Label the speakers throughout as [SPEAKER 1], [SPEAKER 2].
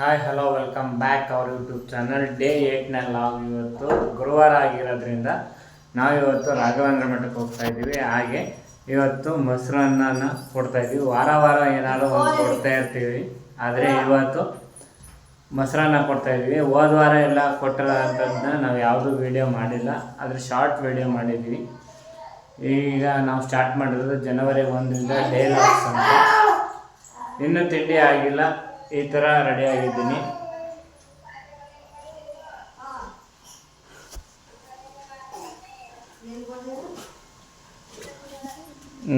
[SPEAKER 1] Hi hello welcome back ಅವ್ರ YouTube channel day ಏಯ್ಟ್ನಲ್ಲಿ ನಾವು ಇವತ್ತು ಗುರುವಾರ ಆಗಿರೋದ್ರಿಂದ ನಾವು ಇವತ್ತು ರಾಘವೇಂದ್ರ ಮಠಕ್ಕೆ ಹೋಗ್ತಾ ಇದ್ದೀವಿ. ಹಾಗೆ ಇವತ್ತು ಮೊಸರನ್ನ ಕೊಡ್ತಾ ಇದ್ದೀವಿ. ವಾರ ವಾರ ಏನಾದರೂ ಒಂದು ಕೊಡ್ತಾ ಇರ್ತೀವಿ. ಆದರೆ ಇವತ್ತು ಮೊಸರನ್ನ ಕೊಡ್ತಾ ಇದ್ದೀವಿ. ಹೋದ ವಾರ ಎಲ್ಲ ಕೊಟ್ಟಿರೋಂಥದ್ದನ್ನ ನಾವು ಯಾವುದೂ ವಿಡಿಯೋ ಮಾಡಿಲ್ಲ. ಆದರೆ ಶಾರ್ಟ್ ವೀಡಿಯೋ ಮಾಡಿದ್ವಿ ಈಗ ನಾವು ಸ್ಟಾರ್ಟ್ ಮಾಡಿರೋದು ಜನವರಿ ಒಂದರಿಂದ ಡೇ ಲಾಕ್ಸ್ ಅಂತ ಇನ್ನೂ ತಿಂಡಿ ಆಗಿಲ್ಲ. ಈ ಥರ ರೆಡಿ ಆಗಿದ್ದೀನಿ.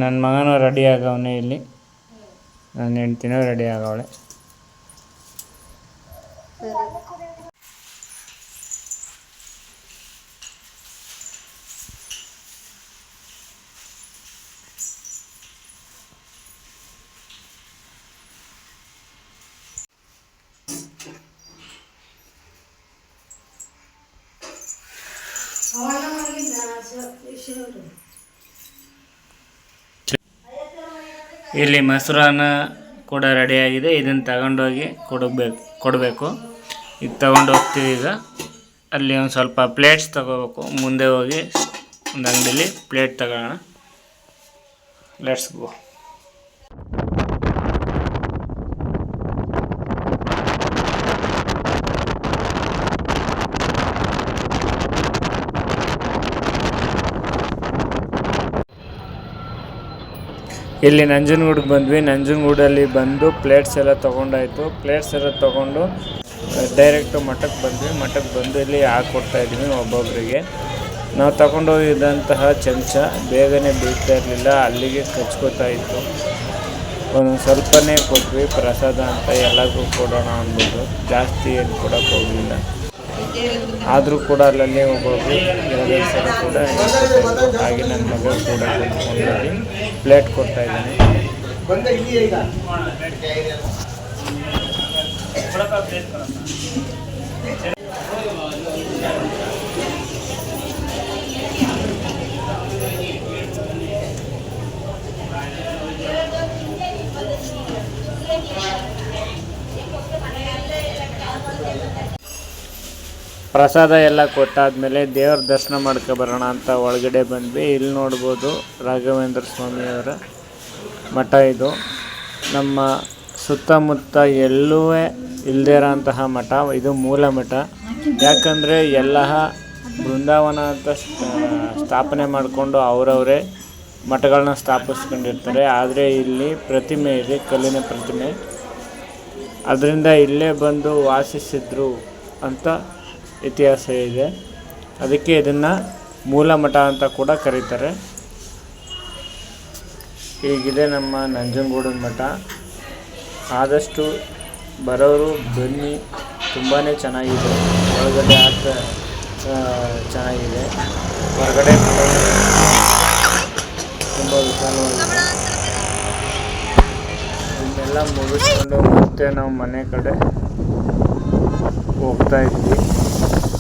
[SPEAKER 1] ನನ್ನ ಮಗನೂ ರೆಡಿ ಆಗವನೇ ಇಲ್ಲಿ. ನನ್ನ ಹೆಂಡ್ತಿನೂ ರೆಡಿ ಆಗವಳೆ. ಇಲ್ಲಿ ಮೊಸರನ್ನ ಕೂಡ ರೆಡಿಯಾಗಿದೆ ಇದನ್ನು ತಗೊಂಡೋಗಿ ಕೊಡಬೇಕು ಕೊಡಬೇಕು. ಇದು ತಗೊಂಡು ಹೋಗ್ತೀವಿ ಈಗ. ಅಲ್ಲಿ ಒಂದು ಸ್ವಲ್ಪ ಪ್ಲೇಟ್ಸ್ ತಗೋಬೇಕು. ಮುಂದೆ ಹೋಗಿ ಒಂದು ಅಂಗಡಿಲಿ ಪ್ಲೇಟ್ ತಗೊಳ್ಳೋಣ ಲೆಟ್ಸ್ ಗೋ ಇಲ್ಲಿ ನಂಜನಗೂಡಿಗೆ ಬಂದ್ವಿ. ನಂಜನಗೂಡಲ್ಲಿ ಬಂದು ಪ್ಲೇಟ್ಸ್ ಎಲ್ಲ ತೊಗೊಂಡಾಯ್ತು. ಪ್ಲೇಟ್ಸ್ ಎಲ್ಲ ತೊಗೊಂಡು ಡೈರೆಕ್ಟು ಮಠಕ್ಕೆ ಬಂದ್ವಿ. ಮಠಕ್ಕೆ ಬಂದು ಇಲ್ಲಿ ಹಾಕ್ಕೊಡ್ತಾ ಇದ್ವಿ ಒಬ್ಬೊಬ್ಬರಿಗೆ ನಾವು ತಗೊಂಡೋಗಿದ್ದಂತಹ ಚಮಚ ಬೇಗನೆ ಬೀಳ್ತಾ ಇರಲಿಲ್ಲ. ಅಲ್ಲಿಗೆ ಕಚ್ಕೋತಾ ಇತ್ತು. ಒಂದು ಸ್ವಲ್ಪನೇ ಕೊಟ್ವಿ. ಪ್ರಸಾದ ಅಂತ ಎಲ್ಲರಿಗೂ ಕೊಡೋಣ ಅಂದ್ಬಿಟ್ಟು ಜಾಸ್ತಿ ಏನು ಕೊಡೋಕ್ಕೆ ಹೋಗಲಿಲ್ಲ. ಆದರೂ ಕೂಡ ಅಲ್ಲಲ್ಲಿ ಹೋಗೋದು ಕೂಡ. ಹಾಗೆ ನನ್ನ ಮಗ ಕೂಡ ಕುತ್ಕೊಂಡೋಗಿ ಪ್ಲೇಟ್ ಕೊಡ್ತಾ ಇದ್ದಾನೆ ಪ್ರಸಾದ ಎಲ್ಲ ಕೊಟ್ಟಾದ್ಮೇಲೆ ದೇವ್ರ ದರ್ಶನ ಮಾಡ್ಕೊ ಬರೋಣ ಅಂತ ಒಳಗಡೆ ಬಂದ್ವಿ. ಇಲ್ಲಿ ನೋಡ್ಬೋದು ರಾಘವೇಂದ್ರ ಸ್ವಾಮಿಯವರ ಮಠ ಇದು. ನಮ್ಮ ಸುತ್ತಮುತ್ತ ಎಲ್ಲೂ ಇಲ್ಲದೇ ಇರೋಂತಹ ಮಠ, ಇದು ಮೂಲ ಮಠ. ಯಾಕಂದರೆ ಎಲ್ಲ ಬೃಂದಾವನ ಅಂತ ಸ್ಥ- ಸ್ಥಾಪನೆ ಮಾಡಿಕೊಂಡು ಅವರವರೇ ಮಠಗಳನ್ನ ಸ್ಥಾಪಿಸ್ಕೊಂಡಿರ್ತಾರೆ. ಆದರೆ ಇಲ್ಲಿ ಪ್ರತಿಮೆ ಇದೆ, ಕಲ್ಲಿನ ಪ್ರತಿಮೆ. ಅದರಿಂದ ಇಲ್ಲೇ ಬಂದು ವಾಸಿಸಿದ್ರು ಅಂತ ಇತಿಹಾಸ ಇದೆ. ಅದಕ್ಕೆ ಇದನ್ನು ಮೂಲ ಮಠ ಅಂತ ಕೂಡ ಕರೀತಾರೆ. ಹೀಗಿದೆ ನಮ್ಮ ನಂಜನಗೂಡಿನ ಮಠ. ಆದಷ್ಟು ಬರೋರು, ಬನ್ನಿ ತುಂಬಾ ಚೆನ್ನಾಗಿದೆ. ಒಳಗಡೆ ಆತ ಚೆನ್ನಾಗಿದೆ. ಹೊರಗಡೆ ತುಂಬ ವಿಶಾಲವಾಗಿದೆ ಇದನ್ನೆಲ್ಲ ಮುಗಿಸ್ಕೊಂಡು ಮತ್ತೆ ನಾವು ಮನೆ ಕಡೆ ಹೋಗ್ತಾ ಇದ್ವಿ.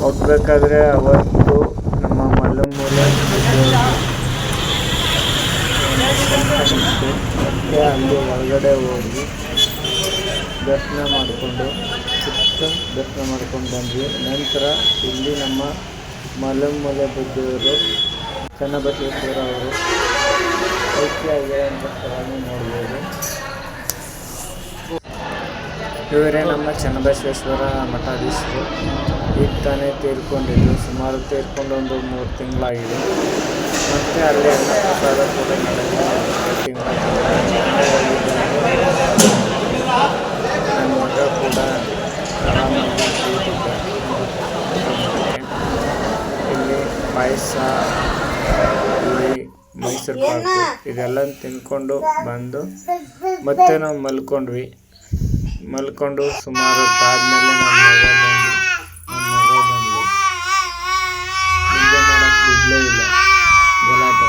[SPEAKER 1] ಹೋಗ್ಬೇಕಾದ್ರೆ ಅವತ್ತು ನಮ್ಮ ಮಲ್ಲಮ್ಮೂಲ ಮತ್ತೆ ಅಲ್ಲಿ ಒಳಗಡೆ ಹೋಗಿ ದರ್ಶನ ಮಾಡಿಕೊಂಡು ಸುತ್ತ ದರ್ಶನ ಮಾಡ್ಕೊಂಡು ಬಂದ್ವಿ. ನಂತರ ಇಲ್ಲಿ ನಮ್ಮ ಮಲ್ಲಮ್ಮೂಲೆ ಬುದ್ಧಿಯವರು ಚನ್ನಬಸವೇಶ್ವರ ಅವರು ಐತಿಹಾಸಿಕ ಸ್ಥಳವನ್ನು ನೋಡ್ಬೋದು. ಇವರೇ ನಮ್ಮ ಚನ್ನಬಸವೇಶ್ವರ ಮಠಾಧೀಶರು. ಈಗ ತಾನೇ ತೀರ್ಕೊಂಡಿದ್ದು. ಸುಮಾರು ತೀರ್ಕೊಂಡು ಒಂದು ಮೂರು ತಿಂಗಳಾಗಿದೆ. ಮತ್ತು ಅಲ್ಲಿ ಎಲ್ಲ ಪ್ರಸಾದ ಕೂಡ ಕೂಡ ಇಲ್ಲಿ ಪಾಯಸ ಮೈಸೂರು ಪಾಕು ಇದೆಲ್ಲ ತಿನ್ಕೊಂಡು ಬಂದು ಮತ್ತೆ ನಾವು ಮಲ್ಕೊಂಡ್ವಿ. ಮಲ್ಕೊಂಡು ಸುಮಾರು ಹೊತ್ತಾದ್ಮೇಲೆ ನನ್ನ ಮಗ ಬಂದು ನನ್ನ ಮಗ ಬಂದು ನಿದ್ದೆ ಮಾಡಕ್ಕೆ ಬಿಡಲೇ ಇಲ್ಲ. ಗಲಾಟೆ.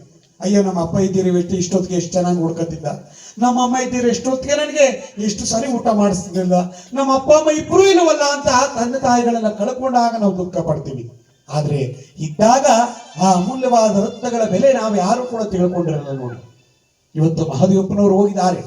[SPEAKER 2] ಅಯ್ಯೋ, ನಮ್ಮ ಅಪ್ಪ ಇದ್ದೀರಿ ವ್ಯಕ್ತಿ, ಇಷ್ಟೊತ್ತಿಗೆ ಎಷ್ಟು ಚೆನ್ನಾಗಿ ನೋಡ್ಕೊತಿದ್ದ. ನಮ್ಮ ಅಮ್ಮ ಇದ್ದೀರಿ ಎಷ್ಟೊತ್ತಿಗೆ ನನಗೆ ಎಷ್ಟು ಸರಿ ಊಟ ಮಾಡಿಸ್ತಿರ್ಲಿಲ್ಲ ನಮ್ಮ ಅಪ್ಪ, ಅಮ್ಮ ಇಬ್ಬರೂ ಇಲ್ಲವಲ್ಲ ಅಂತ ತಂದೆ ತಾಯಿಗಳನ್ನ ಕಳ್ಕೊಂಡಾಗ ನಾವು ದುಃಖ ಪಡ್ತೀವಿ. ಆದ್ರೆ ಇದ್ದಾಗ ಆ ಅಮೂಲ್ಯವಾದ ರತ್ನಗಳ ಬೆಲೆ ನಾವು ಯಾರು ಕೂಡ ತಿಳ್ಕೊಂಡಿರಲ್ಲ ನೋಡಿ. ಇವತ್ತು ಮಹದೇವಪ್ಪನವರು ಹೋಗಿದ್ದಾರೆ.